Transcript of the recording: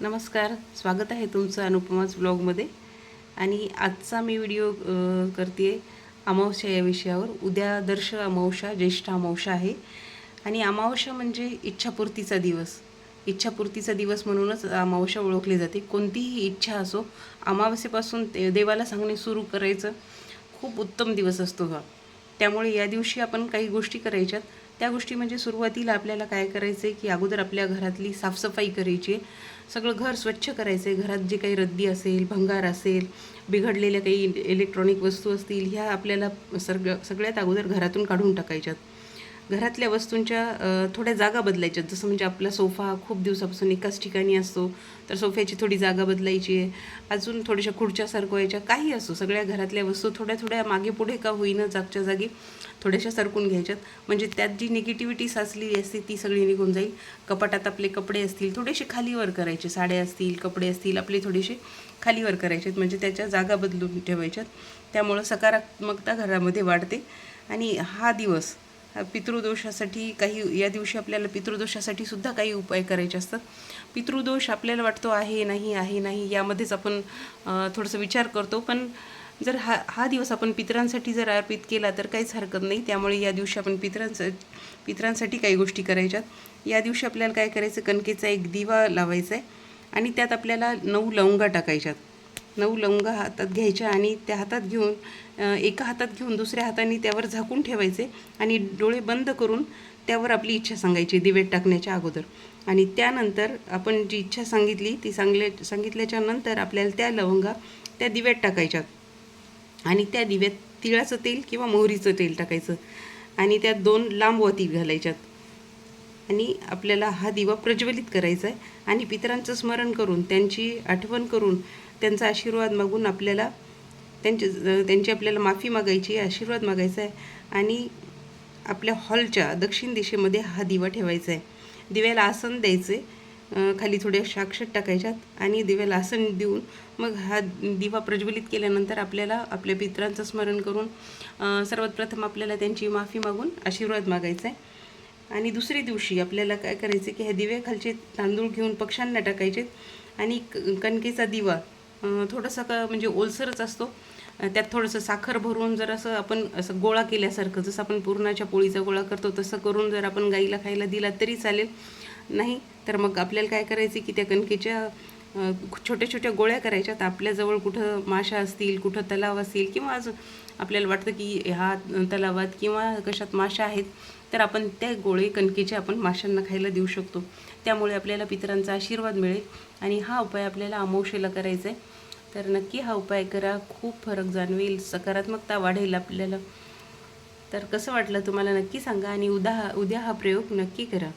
नमस्कार. स्वागत आहे तुमचं अनुपमाच ब्लॉगमध्ये. आणि आजचा मी व्हिडिओ करते अमावस्या या विषयावर. उद्या दर्श अमावस्या ज्येष्ठ अमावस्या आहे. आणि अमावस्या म्हणजे इच्छापूर्तीचा दिवस. इच्छापूर्तीचा दिवस म्हणूनच अमावस्या ओळखली जाते. कोणतीही इच्छा असो अमावस्येपासून ते देवाला सांगणे सुरू करायचं खूप उत्तम दिवस असतो हा. त्यामुळे या दिवशी आपण काही गोष्टी करायच्यात. त्या गोष्टी म्हणजे सुरुवातीला आपल्याला काय करायचं आहे की अगोदर आपल्या घरातली साफसफाई करायची. आहे सगळं घर स्वच्छ करायचं आहे घरात जे काही रद्दी असेल भंगार असेल बिघडलेल्या काही इलेक्ट्रॉनिक वस्तू असतील ह्या आपल्याला सर्ग सगळ्यात अगोदर घरातून काढून टाकायच्यात. घरातल्या वस्तूंच्या थोड्या जागा बदलायच्यात जसं म्हणजे आपला सोफा खूप दिवसापासून एकाच ठिकाणी असतो तर सोफ्याची थोडी जागा बदलायची आहे. अजून थोड्याशा खुर्च्या सरकवायच्या काही असो सगळ्या घरातल्या वस्तू थोड्या थोड्या मागे पुढे का होईना जागच्या जागी थोड्याशा सरकून घ्यायच्यात. म्हणजे त्यात जी निगेटिव्हिटी साचलेली असते ती सगळी निघून जाईल. कपाटात आपले कपडे असतील थोडेसे खालीवर करायचे. साड्या असतील कपडे असतील आपले थोडेसे खालीवर करायचे म्हणजे त्याच्या जागा बदलून ठेवायच्यात. त्यामुळं सकारात्मकता घरामध्ये वाढते. आणि हा दिवस पितृदोषासाठी काही या दिवशी आपल्याला पितृदोषासाठी सुद्धा काही उपाय करायचे असतात. पितृदोष आपल्याला वाटतो आहे नाही आहे नाही यामध्येच आपण थोडंसं विचार करतो. पण जर हा हा दिवस आपण पितरांसाठी जर अर्पित केला तर काहीच हरकत नाही. त्यामुळे या दिवशी आपण पितरांचा पितरांसाठी काही गोष्टी करायच्यात या दिवशी आपल्याला काय करायचं? कणकेचा एक दिवा लावायचा आहे. आणि त्यात आपल्याला नऊ लवंगा टाकायच्यात. नऊ लवंगा हातात घ्यायच्या आणि त्या हातात घेऊन एका हातात घेऊन दुसऱ्या हाताने त्यावर झाकून ठेवायचे आणि डोळे बंद करून त्यावर आपली इच्छा सांगायची दिवेत टाकण्याच्या अगोदर. आणि त्यानंतर आपण जी इच्छा सांगितली ती सांगले सांगितल्याच्या नंतर आपल्याला त्या लवंगा त्या दिव्यात टाकायच्यात आणि त्या दिव्यात तिळाचं तेल किंवा मोहरीचं तेल टाकायचं आणि त्यात दोन लांब वती घालायच्यात. आणि आपल्याला हा दिवा प्रज्वलित करायचा आहे आणि पितरांचं स्मरण करून त्यांची आठवण करून त्यांचा आशीर्वाद मागून आपल्याला त्यांचे त्यांची आपल्याला माफी मागायची आशीर्वाद मागायचा आहे. आणि आपल्या हॉलच्या दक्षिण दिशेमध्ये हा दिवा ठेवायचा आहे. दिव्याला आसन द्यायचे. खाली थोड्या साक्षर टाकायच्यात आणि दिव्याला आसन देऊन मग हा दिवा प्रज्वलित केल्यानंतर आपल्याला आपल्या पित्रांचं स्मरण करून सर्वात प्रथम आपल्याला त्यांची माफी मागून आशीर्वाद मागायचा आहे. आणि दुसऱ्या दिवशी आपल्याला काय करायचं की ह्या दिव्याखालचे तांदूळ घेऊन पक्ष्यांना टाकायचे आणि क- कणकेचा दिवा थोडासा का म्हणजे ओलसरच असतो. त्यात थोडंसं साखर भरून जर असं आपण असं गोळा केल्यासारखं जसं आपण पुरणाच्या पोळीचा गोळा करतो तसं करून जर आपण गाईला खायला दिला तरी चालेल. नाही तर मग आपल्याला काय करायचं की त्या कणकेच्या छोट्या छोट्या गोळ्या करायच्या. तर आपल्याजवळ कुठं माशा असतील कुठं तलाव असतील किंवा अजून आपल्याला वाटतं की ह्या तलावात किंवा कशात माशा आहेत तर आपण त्या गोळे कणकेचे आपण माशांना खायला देऊ शकतो. त्यामुळे आपल्याला पितरांचा आशीर्वाद मिळेल आणि हा उपाय आपल्याला अमावशेला करायचा आहे तर नक्की हा उपाय करा. खूप फरक जाणवेल. सकारात्मकता वाढेल आपल्याला. तर कसं वाटलं तुम्हाला नक्की सांगा आणि उद्या उद्या हा प्रयोग नक्की करा.